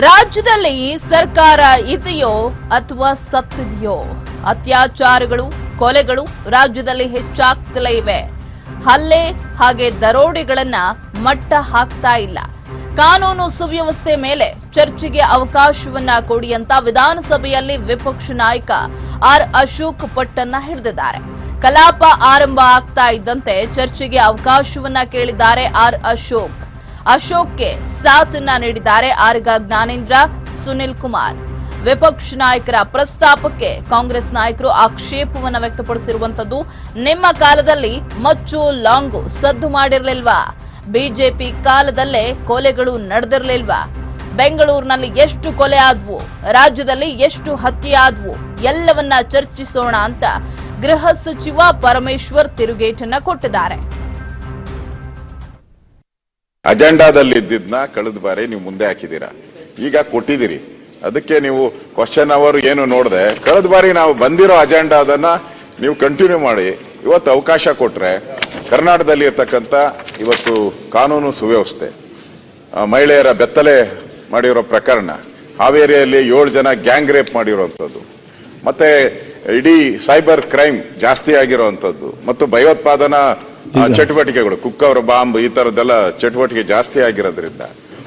ರಾಜ್ಯದಲ್ಲಿ ಸರ್ಕಾರ ಇದೆಯೋ ಅಥವಾ ಸತ್ತಿದೆಯೋ? ಅತ್ಯಾಚಾರಗಳು, ಕೊಲೆಗಳು ರಾಜ್ಯದಲ್ಲಿ ಹೆಚ್ಚಾಗ್ತಲೇ ಇವೆ. ಹಲ್ಲೆ ಹಾಗೆ ದರೋಡೆಗಳನ್ನ ಮಟ್ಟ ಹಾಕ್ತಾ ಇಲ್ಲ. ಕಾನೂನು ಸುವ್ಯವಸ್ಥೆ ಮೇಲೆ ಚರ್ಚೆಗೆ ಅವಕಾಶವನ್ನ ಕೊಡಿ ಅಂತ ವಿಧಾನಸಭೆಯಲ್ಲಿ ವಿಪಕ್ಷ ನಾಯಕ ಆರ್ ಅಶೋಕ್ ಪಟ್ಟನ್ನ ಹಿಡಿದಿದ್ದಾರೆ. ಕಲಾಪ ಆರಂಭ ಆಗ್ತಾ ಇದ್ದಂತೆ ಚರ್ಚೆಗೆ ಅವಕಾಶವನ್ನ ಕೇಳಿದ್ದಾರೆ ಆರ್ ಅಶೋಕ್. ಅಶೋಕ್ಗೆ ಸಾಥನ್ನ ನೀಡಿದ್ದಾರೆ ಆರ್ಗ ಜ್ಞಾನೇಂದ್ರ ಸುನಿಲ್ ಕುಮಾರ್. ವಿಪಕ್ಷ ನಾಯಕರ ಪ್ರಸ್ತಾಪಕ್ಕೆ ಕಾಂಗ್ರೆಸ್ ನಾಯಕರು ಆಕ್ಷೇಪವನ್ನು ವ್ಯಕ್ತಪಡಿಸಿರುವಂತದ್ದು ನಿಮ್ಮ ಕಾಲದಲ್ಲಿ ಮಚ್ಚು ಲಾಂಗು ಸದ್ದು ಮಾಡಿರಲಿಲ್ವಾ? ಬಿಜೆಪಿ ಕಾಲದಲ್ಲೇ ಕೊಲೆಗಳು ನಡೆದಿರಲಿಲ್ವಾ? ಬೆಂಗಳೂರಿನಲ್ಲಿ ಎಷ್ಟು ಕೊಲೆ ಆದ್ವು? ರಾಜ್ಯದಲ್ಲಿ ಎಷ್ಟು ಹತ್ಯೆ ಆದ್ವು? ಎಲ್ಲವನ್ನ ಚರ್ಚಿಸೋಣ ಅಂತ ಗೃಹ ಸಚಿವ ಪರಮೇಶ್ವರ್ ತಿರುಗೇಟನ್ನ ಕೊಟ್ಟಿದ್ದಾರೆ. ಅಜೆಂಡಾದಲ್ಲಿ ಇದ್ದಿದ್ನ ಕಳೆದ ಬಾರಿ ನೀವು ಮುಂದೆ ಹಾಕಿದ್ದೀರಾ? ಈಗ ಕೊಟ್ಟಿದ್ದೀರಿ. ಅದಕ್ಕೆ ನೀವು ಕ್ವಶನ್ ಅವರ್ ಏನು ನೋಡದೆ, ಕಳೆದ ಬಾರಿ ನಾವು ಬಂದಿರೋ ಅಜೆಂಡಾದನ್ನ ನೀವು ಕಂಟಿನ್ಯೂ ಮಾಡಿ. ಇವತ್ತು ಅವಕಾಶ ಕೊಟ್ರೆ ಕರ್ನಾಟಕದಲ್ಲಿ ಇರ್ತಕ್ಕಂಥ ಇವತ್ತು ಕಾನೂನು ಸುವ್ಯವಸ್ಥೆ ಮಹಿಳೆಯರ ಬೆತ್ತಲೆ ಮಾಡಿರೋ ಪ್ರಕರಣ, ಹಾವೇರಿಯಲ್ಲಿ ಏಳು ಜನ ಗ್ಯಾಂಗ್ ರೇಪ್ ಮಾಡಿರುವಂಥದ್ದು ಮತ್ತೆ ಇಡೀ ಸೈಬರ್ ಕ್ರೈಮ್ ಜಾಸ್ತಿ ಆಗಿರೋವಂಥದ್ದು ಮತ್ತು ಭಯೋತ್ಪಾದನಾ ಆ, ಚಟುವಟಿಕೆಗಳು ಕುಕ್ಕವರ ಬಾಂಬ್ ಈ ತರದೆಲ್ಲ ಚಟುವಟಿಕೆ ಜಾಸ್ತಿ ಆಗಿರೋದ್ರಿಂದ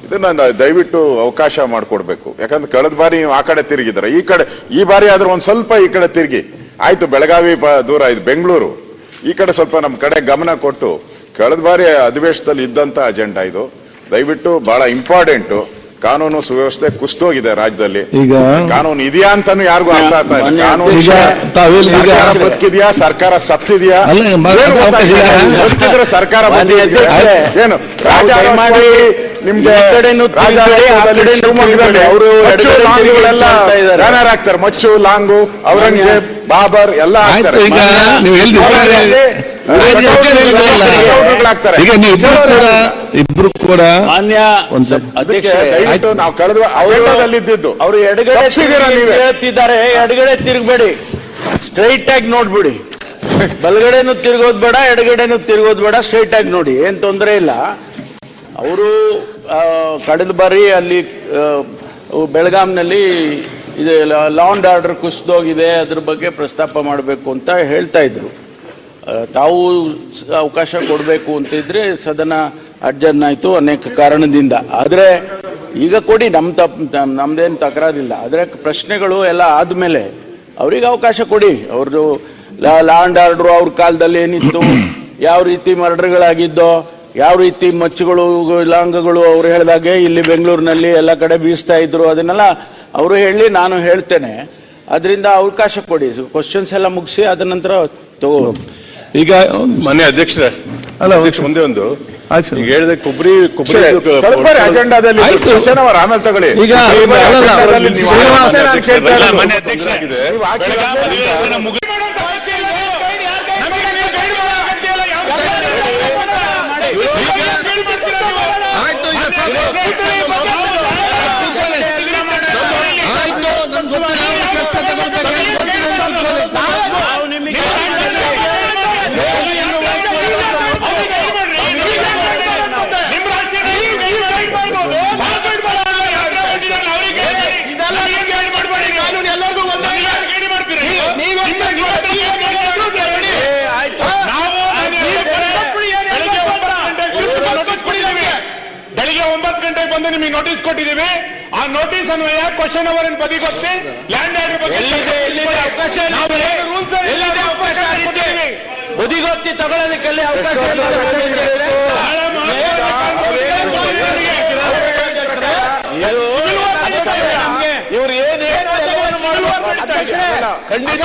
ಇದನ್ನ ದಯವಿಟ್ಟು ಅವಕಾಶ ಮಾಡಿಕೊಡ್ಬೇಕು. ಯಾಕಂದ್ರೆ ಕಳೆದ ಬಾರಿ ನೀವು ಆ ಕಡೆ ತಿರುಗಿದ್ರೆ ಈ ಕಡೆ ಈ ಬಾರಿ ಆದ್ರೆ ಒಂದ್ ಸ್ವಲ್ಪ ಈ ಕಡೆ ತಿರುಗಿ. ಆಯ್ತು ಬೆಳಗಾವಿ ದೂರ ಇದು ಬೆಂಗಳೂರು. ಈ ಕಡೆ ಸ್ವಲ್ಪ ನಮ್ಮ ಕಡೆ ಗಮನ ಕೊಟ್ಟು ಕಳೆದ ಬಾರಿ ಅಧಿವೇಶನದಲ್ಲಿ ಇದ್ದಂತ ಅಜೆಂಡಾ ಇದು. ದಯವಿಟ್ಟು ಬಹಳ ಇಂಪಾರ್ಟೆಂಟ್ ಕಾನೂನು ಸುವ್ಯವಸ್ಥೆ ಕುಸ್ತೋಗಿದೆ ರಾಜ್ಯದಲ್ಲಿ. ಈಗ ಕಾನೂನು ಇದೆಯಾ ಅಂತಾನು ಯಾರಿಗೂ ಅರ್ಥ ಆಗ್ತಾ ಇಲ್ಲ. ಕಾನೂನು ಈಗ ತಾವೆಲ್ಲ ಈಗ- ಸರ್ಕಾರ ಬದುಕಿದ್ಯಾ? ಸರ್ಕಾರ ಸತ್ತಿದ್ಯಾ? ಅಲ್ಲ, ಮ- ಏನು ಅವಕಾಶ ಗೊತ್ತಾಗ್ತಿಲ್ಲ. ಬದುಕಿದ್ರೆ ಸರ್ಕಾರ ಬದುಕಿದ್ಯಾ? ಅಧ್ಯಕ್ಷರೇ, ಏನು? ತಾವು ಮಾಡಿ ನಿಮ್ಗೆ ಈ ಕಡೆನೂ ರಾಜ ತಿರುಗಬೇಡಿ, ಆ ಕಡೆನೂ ಶಿವಮೊಗ್ಗದಲ್ಲಿ ಅವರು ಮಚ್ಚು, ಎಡಗಡೆ ಲಾಂಗುಗಳೆಲ್ಲ ತಿರುಗಿ ಇದ್ದಾರೆ. ಬ್ಯಾನರ್ ಹಾಕ್ತಾರೆ. ಮಚ್ಚು ಲಾಂಗು ಔರಂಗಜೇಬ್ ಬಾಬರ್ ಎಲ್ಲ ಆಯ್ತು ಹಾಕ್ತಾರೆ ಈಗ ನೀವು ಎಲ್ಲಿ ಹಾಕ್ತಾರೆ ಈಗ ನೀವು ಇಬ್ರು ಕೂಡ ಇಬ್ರು ಕೂಡ ಮಾನ್ಯ ನಾವು ಕಳೆದ ಅವರು ಎಡಗಡೆ? ಹೇಳ್ತಿದ್ದಾರೆ. ಎಡಗಡೆ ತಿರುಗಬೇಡಿ. ಸ್ಟ್ರೈಟ್ ಆಗಿ ನೋಡ್ಬಿಡಿ. ಬಲಗಡೆನು ತಿರುಗೋದ್ ಬೇಡ ಎಡಗಡೆನು ತಿರುಗೋದ್ ಬೇಡ ಸ್ಟ್ರೈಟ್ ಆಗಿ ನೋಡಿ. ಏನ್ ತೊಂದರೆ ಇಲ್ಲ. ಅವರು ಕಡಲ್ ಬಾರಿ ಅಲ್ಲಿ ಬೆಳಗಾಂನಲ್ಲಿ ಇದು ಲಾ ಅಂಡ್ ಆರ್ಡರ್ ಕುಸಿದೋಗಿದೆ ಅದ್ರ ಬಗ್ಗೆ ಪ್ರಸ್ತಾಪ ಮಾಡಬೇಕು ಅಂತ ಹೇಳ್ತಾ ಇದ್ರು. ತಾವು ಅವಕಾಶ ಕೊಡಬೇಕು ಅಂತಿದ್ರೆ ಸದನ ಅಡ್ಜರ್ನ್ ಆಯಿತು ಅನೇಕ ಕಾರಣದಿಂದ. ಆದರೆ ಈಗ ಕೊಡಿ ನಮ್ಮ ತಪ್ಪು ನಮ್ದೇನ್ ತಕರಾರಿಲ್ಲ. ಆದರೆ ಪ್ರಶ್ನೆಗಳು ಎಲ್ಲ ಆದಮೇಲೆ ಅವ್ರಿಗೆ ಅವಕಾಶ ಕೊಡಿ. ಅವ್ರದ್ದು ಲಾ ಅಂಡ್ ಆರ್ಡ್ರು ಅವ್ರ ಕಾಲದಲ್ಲಿ ಏನಿತ್ತು, ಯಾವ ರೀತಿ ಮರ್ಡರ್ಗಳಾಗಿದ್ದೋ, ಯಾವ ರೀತಿ ಮಚ್ಚುಗಳು ಲಾಂಗಗಳು ಅವ್ರು ಹೇಳಿದಾಗೆ ಇಲ್ಲಿ ಬೆಂಗಳೂರಿನಲ್ಲಿ ಎಲ್ಲ ಕಡೆ ಬೀಸ್ತಾ ಇದ್ರು, ಅದನ್ನೆಲ್ಲ ಅವರು ಹೇಳಿ ನಾನು ಹೇಳ್ತೇನೆ. ಅದರಿಂದ ಅವಕಾಶ ಕೊಡಿ. ಕ್ವಶನ್ಸ್ ಎಲ್ಲ ಮುಗಿಸಿ, ಅದ ನಂತರ ತಗೋ. ಈಗ ಮನೆ ಅಧ್ಯಕ್ಷರೇ ಅಲ್ಲ, ಅಧ್ಯಕ್ಷ ಮುಂದೆ ಒಂದು. ಆಯ್ತು. ಸರ್. ಈಗ ಹೇಳಿದೆ ಕೊಬ್ಬರಿ ಕೊಬ್ಬರಿ ಅಜೆಂಡಾದಲ್ಲಿ ಆಯ್ತು. ಆಮೇಲೆ ತಗೊಳ್ಳಿ. ಈಗ ಮನೆ ಅಧ್ಯಕ್ಷ ಆಗಿದೆ ಅಜೆಂಡಾದಲ್ಲಿ ಶ್ರೀನಿವಾಸ ನಾನು ಕೇಳ್ತಾ ಇರೋದು. ಮಾನ್ಯ ಅಧ್ಯಕ್ಷರಾಗಿದೆ ನೀವು ಈಗ ಸಾಕು. ಆಯ್ತು ನಮ್ಗೆ ಗೊತ್ತಿಲ್ಲ ಅವ್ರು ಚರ್ಚೆ ತಗೊಳ್ಬೇಕು ಅಂತ ಗೊತ್ತಿಲ್ಲ ಅಂತ ಅನ್ಕೊಳ್ಳಿ. ನಾವು ನಿಮಗೆ ಬೆಳಿಗ್ಗೆ ಒಂಬತ್ತು ಗಂಟೆಗೆ ಬಂದು ನಿಮಗೆ ನೋಟಿಸ್ ಕೊಟ್ಟಿದ್ದೀವಿ. ಆ ನೋಟಿಸ್ ಅನ್ವಯ ಕ್ವಶನ್ ಅವರ್ ಬದಿಗೊತ್ತಿ ಲ್ಯಾಂಡ್ ಆರ್ಡರ್ ಬಗ್ಗೆ. ಬದಿಗೊತ್ತಿ ತಗೊಳ್ಳೋದಕ್ಕೆಲ್ಲ ಅವಕಾಶ. ಇವ್ರು ಏನ್ ಖಂಡಿತ